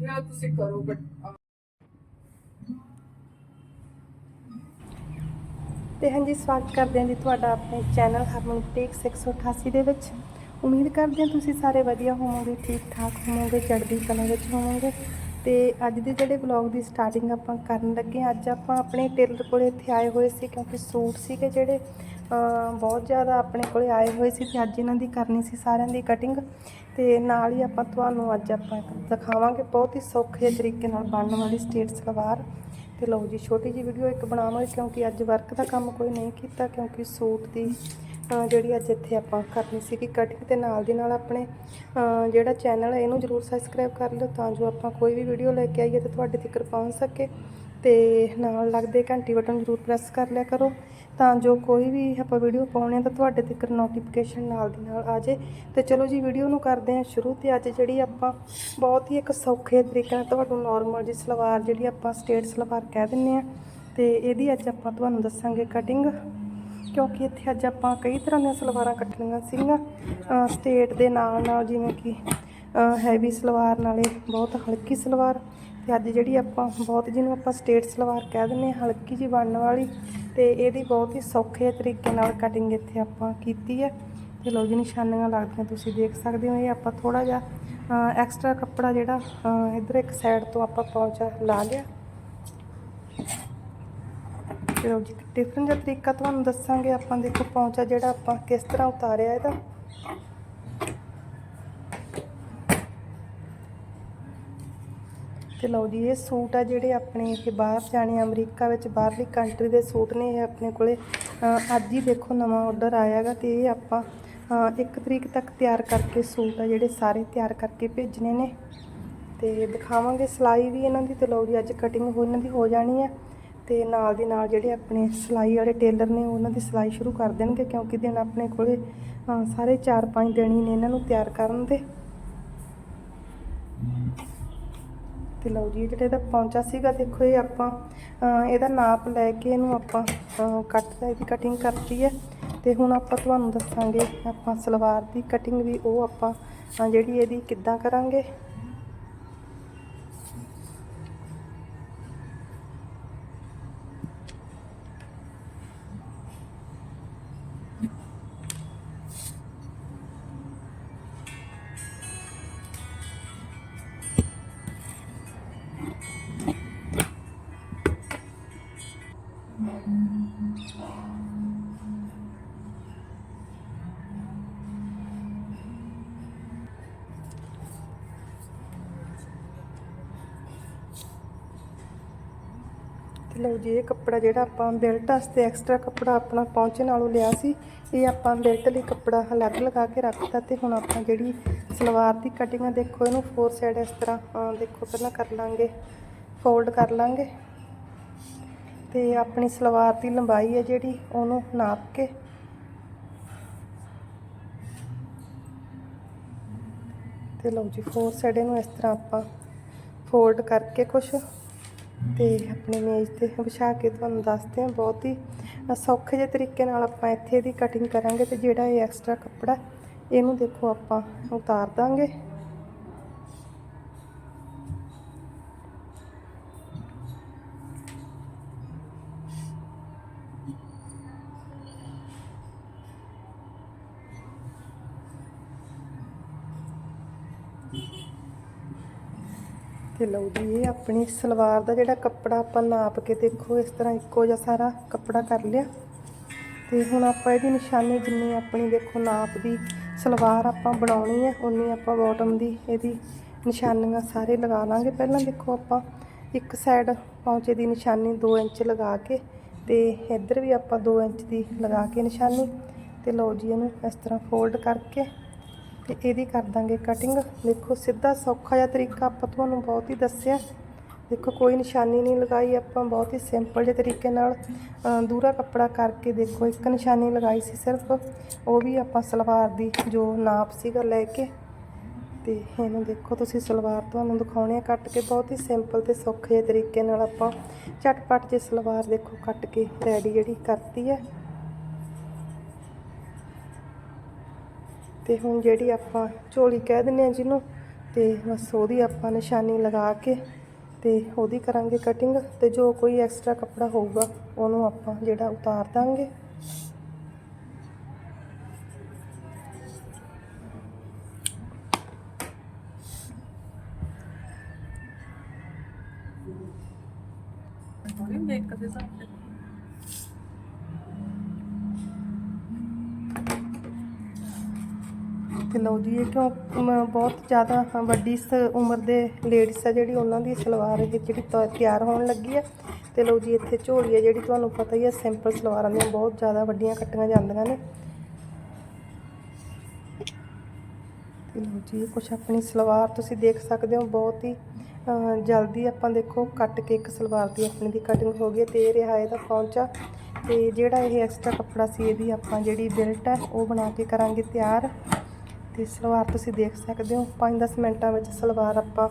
ਯਾ ਤੁਸੀਂ ਕਰੋ ਤੇ ਹਾਂਜੀ, ਸਵਾਗਤ ਕਰਦੇ ਹਾਂ ਜੀ ਤੁਹਾਡਾ ਆਪਣੇ ਚੈਨਲ ਹਰਮਨ ਹਾਰਮੋਨਿਕ 188 ਦੇ ਵਿੱਚ। ਉਮੀਦ ਕਰਦੇ ਹਾਂ ਤੁਸੀਂ ਸਾਰੇ ਵਧੀਆ ਹੋਵੋਗੇ ਠੀਕ ਠਾਕ ਹੋਵੋਗੇ, ਚੜ੍ਹਦੀ ਕਲਾ ਵਿੱਚ ਹੋਵੋਗੇ। ਤੇ ਅੱਜ ਦੇ ਜਿਹੜੇ ਵਲੌਗ ਦੀ ਸਟਾਰਟਿੰਗ ਆਪਾਂ ਕਰਨ ਲੱਗੇ ਹਾਂ, ਅੱਜ ਆਪਾਂ ਆਪਣੇ ਟੇਲਰ ਕੋਲੇ ਇੱਥੇ ਆਏ ਹੋਏ ਸੀ ਕਿਉਂਕਿ ਸੂਟ ਸੀਗੇ ਜਿਹੜੇ ਬਹੁਤ ਜ਼ਿਆਦਾ ਆਪਣੇ ਕੋਲੇ ਆਏ ਹੋਏ ਸੀ ਤੇ ਅੱਜ ਇਹਨਾਂ ਦੀ ਕਰਨੀ ਸੀ ਸਾਰਿਆਂ ਦੀ ਕਟਿੰਗ ਤੇ ਨਾਲ ਹੀ ਆਪਾਂ ਤੁਹਾਨੂੰ ਅੱਜ ਆਪਾਂ ਦਿਖਾਵਾਂਗੇ ਬਹੁਤ ਹੀ ਸੌਖੇ ਤਰੀਕੇ ਨਾਲ ਬਣਨ ਵਾਲੀ ਸਟੇਟ ਸਲਵਾਰ। ਤੇ ਲਓ ਜੀ, ਛੋਟੀ ਜੀ ਵੀਡੀਓ ਇੱਕ ਬਣਾਵਾਂਗੇ, ਕਿਉਂਕਿ ਅੱਜ ਵਰਕ ਦਾ ਕੰਮ ਕੋਈ ਨਹੀਂ ਕੀਤਾ, ਕਿਉਂਕਿ ਸੂਟ ਦੀ ਜਿਹੜੀ ਅੱਜ ਇੱਥੇ ਆਪਾਂ ਕਰਨੀ ਸੀਗੀ ਕਟਿੰਗ ਤੇ ਨਾਲ ਦੀ ਨਾਲ ਆਪਣੇ ਜਿਹੜਾ ਚੈਨਲ ਹੈ, ਇਹਨੂੰ ਜਰੂਰ ਸਬਸਕ੍ਰਾਈਬ ਕਰ ਲਿਓ, ਤਾਂ ਜੋ ਆਪਾਂ ਕੋਈ ਵੀ ਵੀਡੀਓ ਲੈ ਕੇ ਆਈਏ ਤੇ ਤੁਹਾਡੇ ਤੱਕ ਪਹੁੰਚ ਸਕੇ। ਤੇ ਨਾਲ ਲੱਗਦੇ ਘੰਟੀ ਬਟਨ ਜਰੂਰ ਪ੍ਰੈਸ ਕਰ ਲਿਆ ਕਰੋ ਤਾਂ ਜੋ ਕੋਈ ਵੀ ਆਪਾਂ ਵੀਡੀਓ ਪਾਉਣੇ ਆ ਤਾਂ ਤੁਹਾਡੇ ਤੱਕ ਨੋਟੀਫਿਕੇਸ਼ਨ ਨਾਲ ਦੀ ਨਾਲ ਆ ਜੇ ਤੇ ਚਲੋ ਜੀ ਵੀਡੀਓ ਨੂੰ ਕਰਦੇ ਹਾਂ ਸ਼ੁਰੂ ਤੇ ਅੱਜ ਜਿਹੜੀ ਆਪਾਂ ਬਹੁਤ ਹੀ ਇੱਕ ਸੌਖੇ ਤਰੀਕੇ ਨਾਲ ਤੁਹਾਨੂੰ ਨਾਰਮਲ ਜੀ ਸਲਵਾਰ ਜਿਹੜੀ ਆਪਾਂ ਸਟੇਟ ਸਲਵਾਰ ਕਹਿ ਦਿੰਨੇ ਆ ਤੇ ਇਹਦੀ ਅੱਜ ਆਪਾਂ ਤੁਹਾਨੂੰ ਦੱਸਾਂਗੇ ਕਟਿੰਗ ਕਿਉਂਕਿ ਇੱਥੇ ਅੱਜ ਆਪਾਂ ਕਈ ਤਰ੍ਹਾਂ ਦੀਆਂ ਸਲਵਾਰਾਂ ਕੱਟਣੀਆਂ ਸੀਗੀਆਂ। ਸਟੇਟ ਦੇ ਨਾਲ ਨਾਲ ਜਿਵੇਂ ਕਿ ਹੈਵੀ ਸਲਵਾਰ, ਨਾਲੇ ਬਹੁਤ ਹਲਕੀ ਸਲਵਾਰ। ਤੇ ਅੱਜ ਜਿਹੜੀ ਆਪਾਂ ਬਹੁਤ ਜਿਹਨੂੰ ਆਪਾਂ ਸਟੇਟ ਸਲਵਾਰ ਕਹਿ ਦਿੰਦੇ ਹਾਂ, ਹਲਕੀ ਜੀ ਬਣਨ ਵਾਲੀ ਤੇ ਇਹਦੀ ਬਹੁਤ ਹੀ ਸੌਖੇ ਤਰੀਕੇ ਨਾਲ ਕਟਿੰਗ ਇੱਥੇ ਆਪਾਂ ਕੀਤੀ ਹੈ। ਤੇ ਲੋ ਜੀ, ਨਿਸ਼ਾਨੀਆਂ ਲੱਗਦੀਆਂ ਤੁਸੀਂ ਦੇਖ ਸਕਦੇ ਹੋ। ਇਹ ਆਪਾਂ ਥੋੜਾ ਜਿਹਾ ਐਕਸਟਰਾ ਕੱਪੜਾ ਜਿਹੜਾ, ਅਹ, ਇੱਧਰ ਇੱਕ ਸਾਈਡ ਤੋਂ ਆਪਾਂ ਪੌਂਚਾ ਲਾ ਲਿਆ। ਚਲੋ ਜੀ ਡਿਫਰੈਂਟ ਜਿਹਾ ਤਰੀਕਾ ਤੁਹਾਨੂੰ ਦੱਸਾਂਗੇ ਆਪਾਂ। ਦੇਖੋ ਪੌਂਚਾ ਜਿਹੜਾ ਆਪਾਂ ਕਿਸ ਤਰ੍ਹਾਂ ਉਤਾਰਿਆ ਇਹਦਾ। ਤੇ ਲਓ ਜੀ, ਇਹ ਸੂਟ ਆ ਜਿਹੜੇ ਆਪਣੇ ਇਹ ਬਾਹਰ ਜਾਣੇ ਅਮਰੀਕਾ ਵਿੱਚ ਬਾਹਰਲੀ ਕੰਟਰੀ ਦੇ ਸੂਟ ਨੇ, ਇਹ ਆਪਣੇ ਕੋਲੇ ਅੱਜ ਹੀ ਦੇਖੋ ਨਵਾਂ ਆਰਡਰ ਆਇਆਗਾ ਤੇ ਇਹ ਆਪਾਂ ਇੱਕ ਤਰੀਕ ਤੱਕ ਤਿਆਰ ਕਰਕੇ ਸੂਟ ਆ ਜਿਹੜੇ ਸਾਰੇ ਤਿਆਰ ਕਰਕੇ ਭੇਜਣੇ ਨੇ। ਤੇ ਦਿਖਾਵਾਂਗੇ ਸਿਲਾਈ ਵੀ ਇਹਨਾਂ ਦੀ ਤੇ ਲਓ ਜੀ, ਅੱਜ ਕਟਿੰਗ ਹੋ, ਇਹਨਾਂ ਦੀ ਹੋ ਜਾਣੀ ਹੈ ਤੇ ਨਾਲ ਦੀ ਨਾਲ ਜਿਹੜੇ ਆਪਣੇ ਸਿਲਾਈ ਵਾਲੇ ਟੇਲਰ ਨੇ ਉਹਨਾਂ ਦੀ ਸਿਲਾਈ ਸ਼ੁਰੂ ਕਰ ਦੇਣਗੇ ਕਿਉਂਕਿ ਦਿਨ ਆਪਣੇ ਕੋਲੇ ਸਾਰੇ 4-5 ਦਿਨ ਹੀ ਨੇ ਇਹਨਾਂ ਨੂੰ ਤਿਆਰ ਕਰਨ ਦੇ। ਤੇ ਲਓ ਜੀ ਜਿਹੜਾ ਇਹਦਾ ਪੌਂਚਾ ਸੀਗਾ, ਦੇਖੋ ਇਹ ਆਪਾਂ ਇਹਦਾ ਨਾਪ ਲੈ ਕੇ ਇਹਨੂੰ ਆਪਾਂ ਕੱਟ ਦਾ ਇਹਦੀ ਕਟਿੰਗ ਕਰਤੀ ਹੈ। ਤੇ ਹੁਣ ਆਪਾਂ ਤੁਹਾਨੂੰ ਦੱਸਾਂਗੇ ਆਪਾਂ ਸਲਵਾਰ ਦੀ ਕਟਿੰਗ ਵੀ, ਉਹ ਆਪਾਂ ਜਿਹੜੀ ਇਹਦੀ ਕਿੱਦਾਂ ਕਰਾਂਗੇ। ਲਓ ਜੀ, ਇਹ ਕੱਪੜਾ ਜਿਹੜਾ ਆਪਾਂ ਬੈਲਟ ਵਾਸਤੇ ਐਕਸਟਰਾ ਕੱਪੜਾ ਆਪਣਾ ਪਹੁੰਚੇ ਨਾਲੋਂ ਲਿਆ ਸੀ, ਇਹ ਆਪਾਂ ਬੈਲਟ ਲਈ ਕੱਪੜਾ ਅਲੱਗ ਲਗਾ ਕੇ ਰੱਖਤਾ ਤੇ ਹੁਣ ਆਪਾਂ ਜਿਹੜੀ ਸਲਵਾਰ ਦੀ ਕਟਿੰਗ ਆ, ਦੇਖੋ ਇਹਨੂੰ ਫੋਰ ਸਾਈਡ ਇਸ ਤਰ੍ਹਾਂ ਦੇਖੋ ਪਹਿਲਾਂ ਕਰ ਲਾਂਗੇ ਫੋਲਡ ਕਰ ਲਾਂਗੇ ਤੇ ਆਪਣੀ ਸਲਵਾਰ ਦੀ ਲੰਬਾਈ ਹੈ ਜਿਹੜੀ ਉਹਨੂੰ ਨਾਪ ਕੇ ਤੇ ਲਓ ਜੀ ਫੋਰ ਸਾਈਡ ਇਹਨੂੰ ਇਸ ਤਰ੍ਹਾਂ ਆਪਾਂ ਫੋਲਡ ਕਰਕੇ ਕੁਛ ਤੇ ਆਪਣੀ ਮੇਜ਼ ਤੇ ਵਿਛਾ ਕੇ ਤੁਹਾਨੂੰ ਦੱਸਦੇ ਹਾਂ ਬਹੁਤ ਹੀ ਸੌਖੇ ਜਿਹੇ ਤਰੀਕੇ ਨਾਲ ਆਪਾਂ ਇੱਥੇ ਦੀ ਕਟਿੰਗ ਕਰਾਂਗੇ ਤੇ ਜਿਹੜਾ ਇਹ ਐਕਸਟਰਾ ਕੱਪੜਾ ਇਹਨੂੰ ਦੇਖੋ ਆਪਾਂ ਉਤਾਰ ਦਾਂਗੇ। ਤੇ ਲਓ ਜੀ, ਇਹ ਆਪਣੀ ਸਲਵਾਰ ਦਾ ਜਿਹੜਾ ਕੱਪੜਾ ਆਪਾਂ ਨਾਪ ਕੇ ਦੇਖੋ, ਇਸ ਤਰ੍ਹਾਂ ਇੱਕੋ ਜਿਹਾ ਸਾਰਾ ਕੱਪੜਾ ਕਰ ਲਿਆ। ਤੇ ਹੁਣ ਆਪਾਂ ਇਹਦੀ ਨਿਸ਼ਾਨੀ ਜਿੰਨੀ ਆਪਣੀ ਦੇਖੋ, ਨਾਪ ਦੀ ਸਲਵਾਰ ਆਪਾਂ ਬਣਾਉਣੀ ਹੈ, ਉਨੀ ਆਪਾਂ ਬਾਟਮ ਦੀ ਇਹਦੀ ਨਿਸ਼ਾਨੀਆਂ ਸਾਰੇ ਲਗਾ ਲਾਂਗੇ। ਪਹਿਲਾਂ ਦੇਖੋ ਆਪਾਂ ਇੱਕ ਸਾਈਡ ਪੌਂਚੇ ਦੀ ਨਿਸ਼ਾਨੀ 2 ਇੰਚ ਲਗਾ ਕੇ ਤੇ ਇੱਧਰ ਵੀ ਆਪਾਂ 2 ਇੰਚ ਦੀ ਲਗਾ ਕੇ ਨਿਸ਼ਾਨੀ। ਤੇ ਲਓ ਜੀ, ਇਹਨੂੰ ਇਸ ਤਰ੍ਹਾਂ ਫੋਲਡ ਕਰਕੇ ਤੇ ਇਹਦੀ ਕਰ ਦਾਂਗੇ ਕਟਿੰਗ ਦੇਖੋ ਸਿੱਧਾ ਸੌਖਾ ਜਿਹਾ ਤਰੀਕਾ ਆਪਾਂ ਤੁਹਾਨੂੰ ਬਹੁਤ ਹੀ ਦੱਸਿਆ। ਦੇਖੋ ਕੋਈ ਨਿਸ਼ਾਨੀ ਨਹੀਂ ਲਗਾਈ ਆਪਾਂ ਬਹੁਤ ਹੀ ਸਿੰਪਲ ਜਿਹੇ ਤਰੀਕੇ ਨਾਲ ਅ, ਦੂਰਾ ਕੱਪੜਾ ਕਰਕੇ ਦੇਖੋ ਇੱਕ ਨਿਸ਼ਾਨੀ ਲਗਾਈ ਸੀ ਸਿਰਫ। ਉਹ ਵੀ ਆਪਾਂ ਸਲਵਾਰ ਦੀ ਜੋ ਨਾਪ ਸੀਗਾ ਲੈ ਕੇ। ਤੇ ਇਹਨੂੰ ਦੇਖੋ ਤੁਸੀਂ ਸਲਵਾਰ ਤੁਹਾਨੂੰ ਦਿਖਾਉਣੇ ਆ। ਕੱਟ ਕੇ ਬਹੁਤ ਹੀ ਸਿੰਪਲ ਤੇ ਸੌਖੇ ਜਿਹੇ ਤਰੀਕੇ ਨਾਲ ਆਪਾਂ ਝਟਪਟ ਜੇ ਸਲਵਾਰ ਦੇਖੋ ਕੱਟ ਕੇ ਰੈਡੀ ਜਿਹੜੀ ਕਰਤੀ ਹੈ। ਤੇ ਹੁਣ ਜਿਹੜੀ ਆਪਾਂ ਝੋਲੀ ਕਹਿ ਦਿੰਦੇ ਆ ਜਿਹਨੂੰ, ਤੇ ਬਸ ਉਹਦੀ ਆਪਾਂ ਨਿਸ਼ਾਨੀ ਲਗਾ ਕੇ ਤੇ ਉਹਦੀ ਕਰਾਂਗੇ ਕਟਿੰਗ ਤੇ ਜੋ ਕੋਈ ਐਕਸਟਰਾ ਕੱਪੜਾ ਹੋਊਗਾ, ਉਹਨੂੰ ਆਪਾਂ ਜਿਹੜਾ ਉਤਾਰ ਦਾਂਗੇ। ਥੋੜੀ ਦੇਖ ਕੇ ਹਿਸਾਬ ਲਓ ਜੀ, ਇਹ ਕਿਉਂ ਬਹੁਤ ਜ਼ਿਆਦਾ ਵੱਡੀ ਸ- ਉਮਰ ਦੇ ਲੇਡੀਜ਼ ਆ ਜਿਹੜੀ ਉਹਨਾਂ ਦੀ ਸਲਵਾਰ ਇਹ ਜਿਹੜੀ ਤ- ਤਿਆਰ ਹੋਣ ਲੱਗੀ ਆ। ਤੇ ਲਓ ਜੀ, ਇੱਥੇ ਝੋਲੀ ਆ ਜਿਹੜੀ ਤੁਹਾਨੂੰ ਪਤਾ ਹੀ ਆ ਸਿੰਪਲ ਸਲਵਾਰਾਂ ਦੀਆਂ ਬਹੁਤ ਜ਼ਿਆਦਾ ਵੱਡੀਆਂ ਕੱਟੀਆਂ ਜਾਂਦੀਆਂ ਨੇ। ਤੇ ਲਓ ਜੀ ਕੁਛ ਆਪਣੀ ਸਲਵਾਰ ਤੁਸੀਂ ਦੇਖ ਸਕਦੇ ਹੋ, ਬਹੁਤ ਹੀ ਜਲਦੀ ਆਪਾਂ ਦੇਖੋ ਕੱਟ ਕੇ ਇੱਕ ਸਲਵਾਰ ਦੀ ਆਪਣੀ ਦੀ ਕਟਿੰਗ ਹੋ ਗਈ ਹੈ ਤੇ ਇਹ ਰਿਹਾ ਇਹਦਾ ਪਹੁੰਚਾ ਤੇ ਜਿਹੜਾ ਇਹ ਐਕਸਟਰਾ ਕੱਪੜਾ ਸੀ ਇਹਦੀ ਆਪਾਂ ਜਿਹੜੀ ਬਿਲਟ ਹੈ ਉਹ ਬਣਾ ਕੇ ਕਰਾਂਗੇ ਤਿਆਰ। ਤੇ ਸਲਵਾਰ ਤੁਸੀਂ ਦੇਖ ਸਕਦੇ ਹੋ। 5-10 ਮਿੰਟਾਂ ਵਿੱਚ ਸਲਵਾਰ ਆਪਾਂ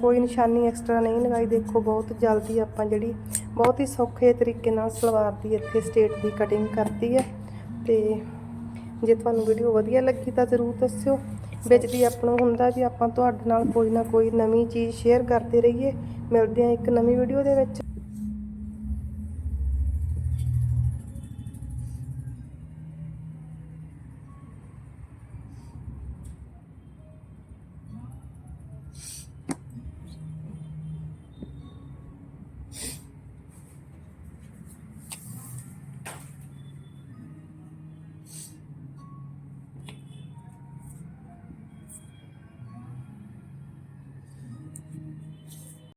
ਕੋਈ ਨਿਸ਼ਾਨੀ ਐਕਸਟਰਾ ਨਹੀਂ ਲਗਾਈ। ਦੇਖੋ, ਬਹੁਤ ਜਲਦੀ ਆਪਾਂ ਜਿਹੜੀ, ਬਹੁਤ ਹੀ ਸੌਖੇ ਤਰੀਕੇ ਨਾਲ ਸਲਵਾਰ ਦੀ ਇੱਥੇ ਸਟੇਟ ਦੀ ਕਟਿੰਗ ਕਰਤੀ ਹੈ। ਤੇ ਜੇ ਤੁਹਾਨੂੰ ਵੀਡੀਓ ਵਧੀਆ ਲੱਗੀ ਤਾਂ ਜ਼ਰੂਰ ਦੱਸਿਓ। ਵਿੱਚ ਦੀ ਆਪਣਾ ਹੁੰਦਾ ਵੀ ਆਪਾਂ ਤੁਹਾਡੇ ਨਾਲ ਕੋਈ ਨਾ ਕੋਈ ਨਵੀਂ ਚੀਜ਼ ਸ਼ੇਅਰ ਕਰਦੇ ਰਹੀਏ। ਮਿਲਦੇ ਹਾਂ ਇੱਕ ਨਵੀਂ ਵੀਡੀਓ ਦੇ ਵਿੱਚ।